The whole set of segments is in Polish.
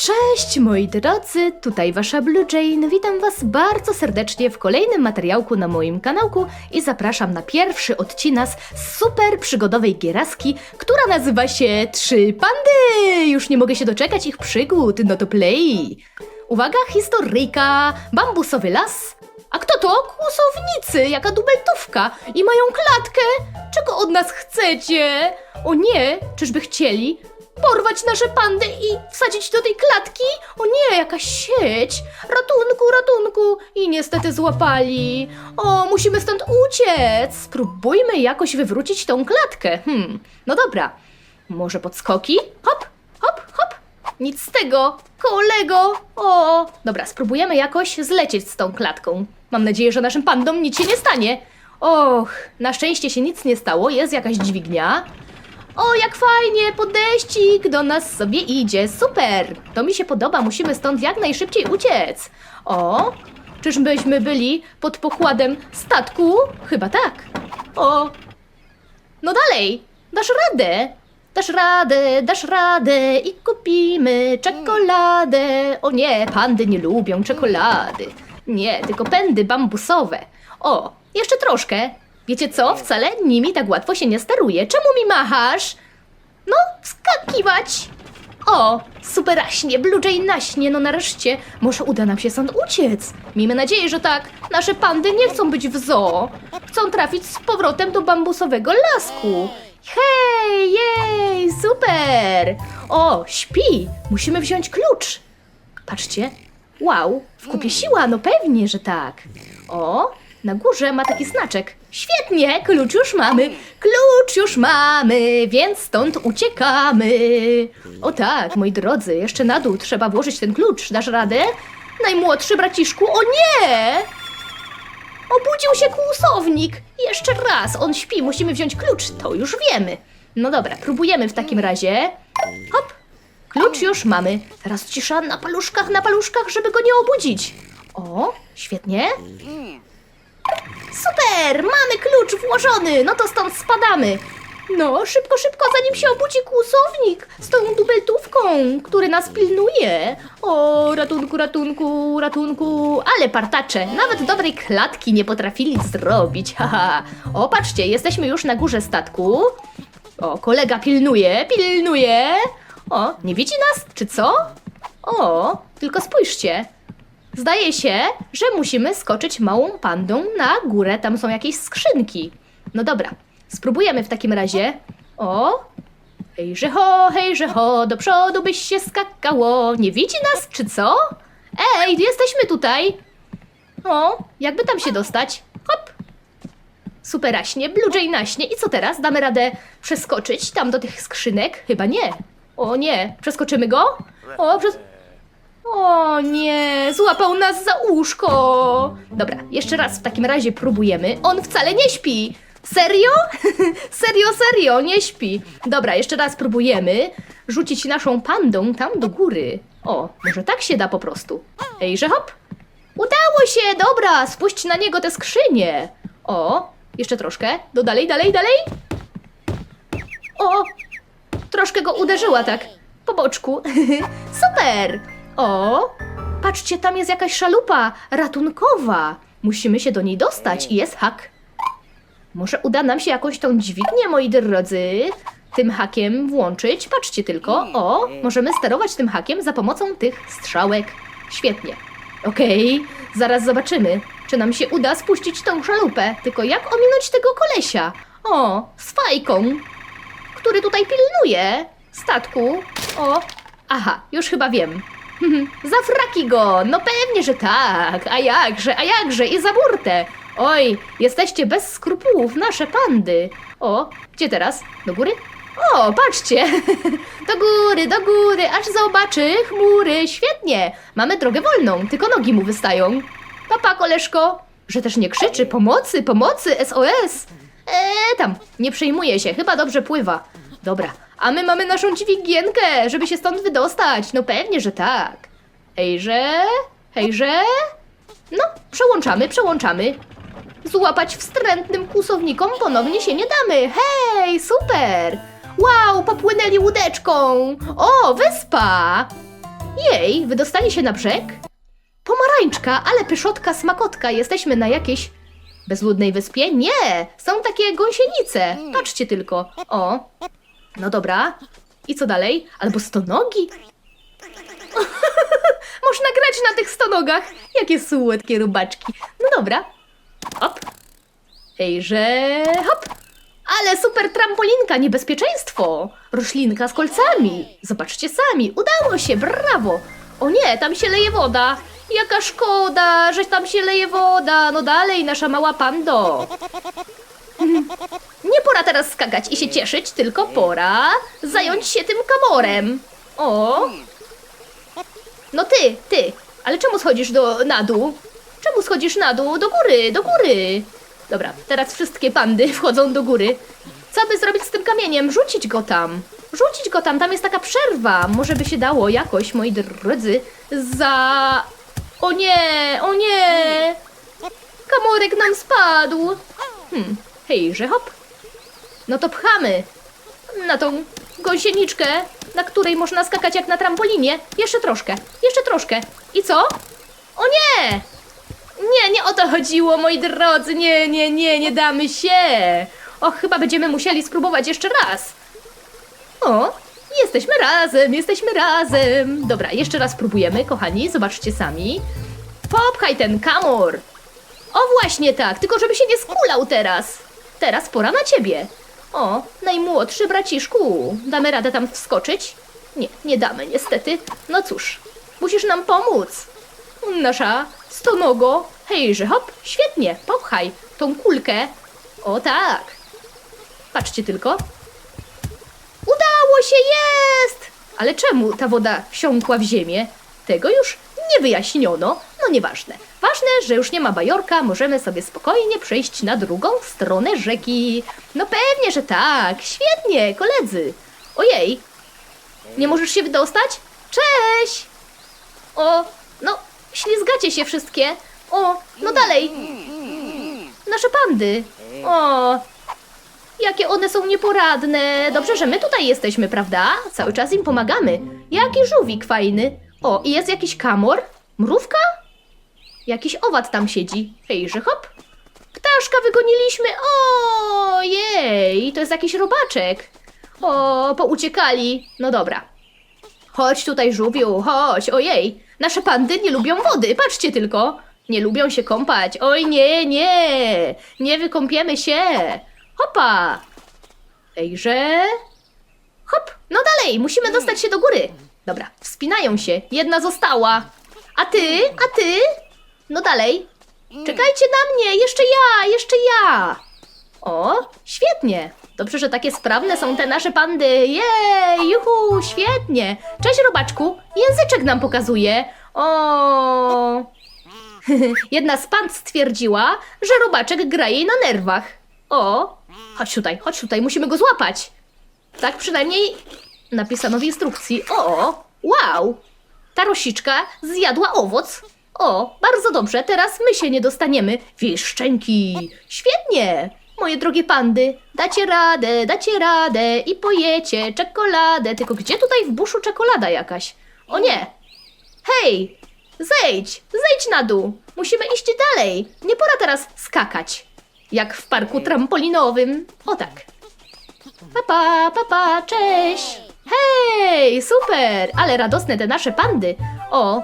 Cześć moi drodzy, tutaj wasza Blue Jane. Witam was bardzo serdecznie w kolejnym materiałku na moim kanałku i zapraszam na pierwszy odcinek z super przygodowej gieraski, która nazywa się Trzy Pandy. Już nie mogę się doczekać ich przygód, no to play. Uwaga, historyjka, bambusowy las. A kto to? Kłusownicy, jaka dubeltówka i mają klatkę. Czego od nas chcecie? O nie, czyżby chcieli porwać nasze pandy i wsadzić do tej klatki? O nie, jakaś sieć! Ratunku, ratunku! I niestety złapali. O, musimy stąd uciec! Spróbujmy jakoś wywrócić tą klatkę. Hmm, no dobra. Może podskoki? Hop, hop, hop! Nic z tego! Kolego! O! Dobra, spróbujemy jakoś zlecieć z tą klatką. Mam nadzieję, że naszym pandom nic się nie stanie. Och, na szczęście się nic nie stało, jest jakaś dźwignia. O, jak fajnie, podejścik do nas sobie idzie, super! To mi się podoba, musimy stąd jak najszybciej uciec. O, czyżbyśmy byli pod pokładem statku? Chyba tak. O, no dalej, dasz radę. Dasz radę, dasz radę i kupimy czekoladę. O nie, pandy nie lubią czekolady. Nie, tylko pędy bambusowe. O, jeszcze troszkę. Wiecie co? Wcale nimi tak łatwo się nie steruje. Czemu mi machasz? No, wskakiwać. O, superaśnie, Blue naśnie, no nareszcie. Może uda nam się stąd uciec. Miejmy nadzieję, że tak. Nasze pandy nie chcą być w zoo. Chcą trafić z powrotem do bambusowego lasku. Hej, jej, super. O, śpi. Musimy wziąć klucz. Patrzcie. Wow, w kupie siła, no pewnie, że tak. O, na górze ma taki znaczek. Świetnie, klucz już mamy. Klucz już mamy, więc stąd uciekamy. O tak, moi drodzy, jeszcze na dół trzeba włożyć ten klucz. Dasz radę? Najmłodszy braciszku, o nie! Obudził się kłusownik. Jeszcze raz, on śpi, musimy wziąć klucz, to już wiemy. No dobra, próbujemy w takim razie. Hop, klucz już mamy. Teraz cisza na paluszkach, na paluszkach, żeby go nie obudzić. O, świetnie. Super, mamy klucz włożony, no to stąd spadamy. No, szybko, szybko, zanim się obudzi kłusownik z tą dubeltówką, który nas pilnuje. O, ratunku, ratunku, ratunku, ale partacze, nawet dobrej klatki nie potrafili zrobić, haha. O, patrzcie, jesteśmy już na górze statku. O, kolega pilnuje, pilnuje. O, nie widzi nas, czy co? O, tylko spójrzcie. Zdaje się, że musimy skoczyć małą pandą na górę. Tam są jakieś skrzynki. No dobra, spróbujemy w takim razie. O! Hejże ho, hejże ho, do przodu byś się skakało. Nie widzi nas, czy co? Ej, jesteśmy tutaj. O, jakby tam się dostać? Hop! Superaśnie, Blue Jay naśnie. I co teraz? Damy radę przeskoczyć tam do tych skrzynek? Chyba nie. O nie, przeskoczymy go? O, przez... O nie, złapał nas za uszko. Dobra, jeszcze raz w takim razie próbujemy. On wcale nie śpi. Serio? serio, serio, nie śpi. Dobra, jeszcze raz próbujemy rzucić naszą pandą tam do góry. O, może tak się da po prostu. Ejże hop. Udało się, dobra, spuść na niego te skrzynie. O, jeszcze troszkę. Do dalej, dalej, dalej. O, troszkę go uderzyła tak po boczku. Super! O, patrzcie, tam jest jakaś szalupa ratunkowa. Musimy się do niej dostać i jest hak. Może uda nam się jakoś tą dźwignię, moi drodzy, tym hakiem włączyć. Patrzcie tylko. O, możemy sterować tym hakiem za pomocą tych strzałek. Świetnie. Okej, zaraz zobaczymy, czy nam się uda spuścić tą szalupę. Tylko jak ominąć tego kolesia? O, z fajką który tutaj pilnuje statku. O, aha, już chyba wiem. Zafraki go! No pewnie, że tak. A jakże, a jakże? I za burtę. Oj, jesteście bez skrupułów, nasze pandy. O, gdzie teraz? Do góry? O, patrzcie! Do góry, do góry, aż zobaczy chmury. Świetnie! Mamy drogę wolną, tylko nogi mu wystają. Papa, koleżko! Że też nie krzyczy pomocy, pomocy, SOS! Eee, tam, nie przejmuje się, chyba dobrze pływa. Dobra, a my mamy naszą dźwigienkę, żeby się stąd wydostać. No pewnie, że tak. Hejże, hejże. No, przełączamy, przełączamy. Złapać wstrętnym kłusownikom ponownie się nie damy. Hej, super! Wow, popłynęli łódeczką. O, wyspa! Jej, wydostanie się na brzeg? Pomarańczka, ale pyszotka, smakotka. Jesteśmy na jakiejś bezludnej wyspie? Nie, są takie gąsienice. Patrzcie tylko. O, no dobra. I co dalej? Albo stonogi? Można grać na tych stonogach. Jakie słodkie robaczki. No dobra. Hop. Hejże, hop. Ale super trampolinka, niebezpieczeństwo. Roślinka z kolcami. Zobaczcie sami, udało się, brawo. O nie, tam się leje woda. Jaka szkoda, że tam się leje woda. No dalej, nasza mała pando. Nie pora teraz skakać i się cieszyć, tylko pora zająć się tym kamorem. O, no ty, ty, ale czemu schodzisz do, na dół? Czemu schodzisz na dół? Do góry, do góry. Dobra, teraz wszystkie pandy wchodzą do góry. Co by zrobić z tym kamieniem? Rzucić go tam. Rzucić go tam, tam jest taka przerwa. Może by się dało jakoś, moi drodzy, za... O nie, o nie! Kamorek nam spadł. Hmm, hejże, hop. No to pchamy na tą gąsieniczkę, na której można skakać jak na trampolinie. Jeszcze troszkę, jeszcze troszkę. I co? O nie! Nie, nie o to chodziło, moi drodzy. Nie, nie, nie, nie damy się. Och, chyba będziemy musieli spróbować jeszcze raz. O, jesteśmy razem, jesteśmy razem. Dobra, jeszcze raz próbujemy, kochani, zobaczcie sami. Popchaj ten kamor. O, właśnie tak, tylko żeby się nie skulał teraz. Teraz pora na ciebie. O, najmłodszy braciszku. Damy radę tam wskoczyć? Nie, nie damy niestety. No cóż, musisz nam pomóc. Nasza stonogo. Hejże, hop, świetnie, popchaj tą kulkę. O tak. Patrzcie tylko. Udało się, jest! Ale czemu ta woda wsiąkła w ziemię? Tego już nie wyjaśniono. No nieważne. Ważne, że już nie ma bajorka, możemy sobie spokojnie przejść na drugą stronę rzeki. No pewnie, że tak. Świetnie, koledzy. Ojej. Nie możesz się wydostać? Cześć! O, no, ślizgacie się wszystkie. O, no dalej. Nasze pandy. O, jakie one są nieporadne. Dobrze, że my tutaj jesteśmy, prawda? Cały czas im pomagamy. Jaki żółwik fajny. O, i jest jakiś kamor? Mrówka? Jakiś owad tam siedzi. Hejże, hop. Ptaszka wygoniliśmy. Ojej, to jest jakiś robaczek. O, pouciekali. No dobra. Chodź tutaj, żółwiu, chodź. Ojej, nasze pandy nie lubią wody, patrzcie tylko. Nie lubią się kąpać. Oj, nie, nie. Nie wykąpiemy się. Hopa. Ejże. Hop, no dalej, musimy dostać się do góry. Dobra, wspinają się. Jedna została. A ty? A ty? No dalej. Czekajcie na mnie, jeszcze ja, jeszcze ja. O, świetnie. Dobrze, że takie sprawne są te nasze pandy. Jej, juhu, świetnie. Cześć, robaczku. Języczek nam pokazuje. O. Jedna z pand stwierdziła, że robaczek gra jej na nerwach. O, chodź tutaj, chodź tutaj, musimy go złapać. Tak przynajmniej napisano w instrukcji. O, wow! Ta rosiczka zjadła owoc. O, bardzo dobrze, teraz my się nie dostaniemy. Wieszczenki! Świetnie! Moje drogie pandy, dacie radę, dacie radę i pojecie czekoladę. Tylko gdzie tutaj w buszu czekolada jakaś? O nie! Hej! Zejdź! Zejdź na dół! Musimy iść dalej! Nie pora teraz skakać. Jak w parku trampolinowym. O tak. Papa, papa, cześć! Hej, super! Ale radosne te nasze pandy. O,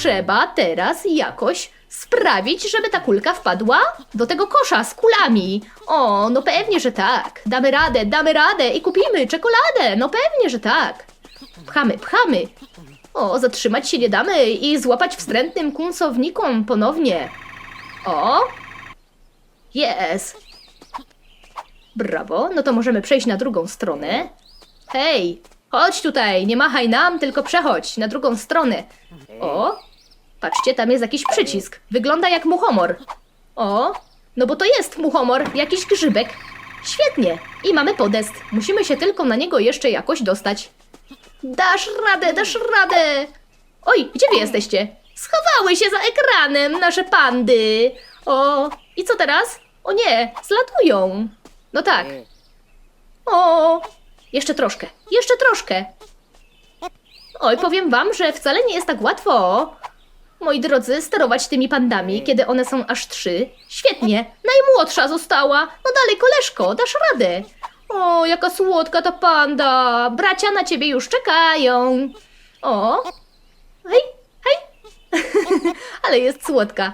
trzeba teraz jakoś sprawić, żeby ta kulka wpadła do tego kosza z kulami. O, no pewnie, że tak. Damy radę, damy radę i kupimy czekoladę. No pewnie, że tak. Pchamy, pchamy. O, zatrzymać się nie damy i złapać wstrętnym kunsownikom ponownie. O! Jest! Brawo, no to możemy przejść na drugą stronę. Hej, chodź tutaj, nie machaj nam, tylko przechodź na drugą stronę. O, patrzcie, tam jest jakiś przycisk. Wygląda jak muchomor. O, no bo to jest muchomor, jakiś grzybek. Świetnie, i mamy podest. Musimy się tylko na niego jeszcze jakoś dostać. Dasz radę, dasz radę! Oj, gdzie wy jesteście? Schowały się za ekranem nasze pandy. O, i co teraz? O nie, zlatują. No tak. O, jeszcze troszkę, jeszcze troszkę. Oj, powiem wam, że wcale nie jest tak łatwo. Moi drodzy, sterować tymi pandami, kiedy one są aż trzy. Świetnie. Najmłodsza została. No dalej, koleżko, dasz radę. O, jaka słodka ta panda. Bracia na ciebie już czekają. O. Hej, hej. Ale jest słodka.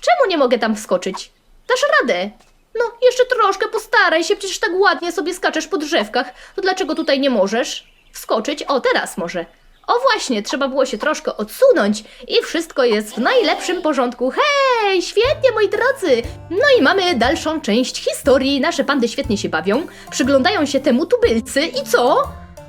Czemu nie mogę tam wskoczyć? Dasz radę. No, jeszcze troszkę postaraj się, przecież tak ładnie sobie skaczesz po drzewkach. To dlaczego tutaj nie możesz wskoczyć? O, teraz może. O właśnie, trzeba było się troszkę odsunąć i wszystko jest w najlepszym porządku. Hej, świetnie moi drodzy! No i mamy dalszą część historii. Nasze pandy świetnie się bawią, przyglądają się temu tubylcy i co?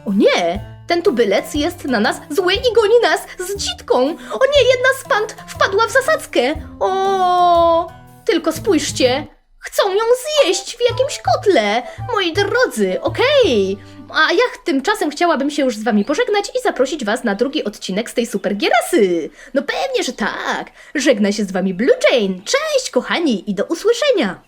O nie, ten tubylec jest na nas zły i goni nas z dzitką. O nie, jedna z pand wpadła w zasadzkę. O, tylko spójrzcie. Chcą ją zjeść w jakimś kotle. Moi drodzy, okej. A ja tymczasem chciałabym się już z wami pożegnać i zaprosić was na drugi odcinek z tej super gierasy. No pewnie, że tak. Żegna się z wami Blue Jane. Cześć, kochani, i do usłyszenia.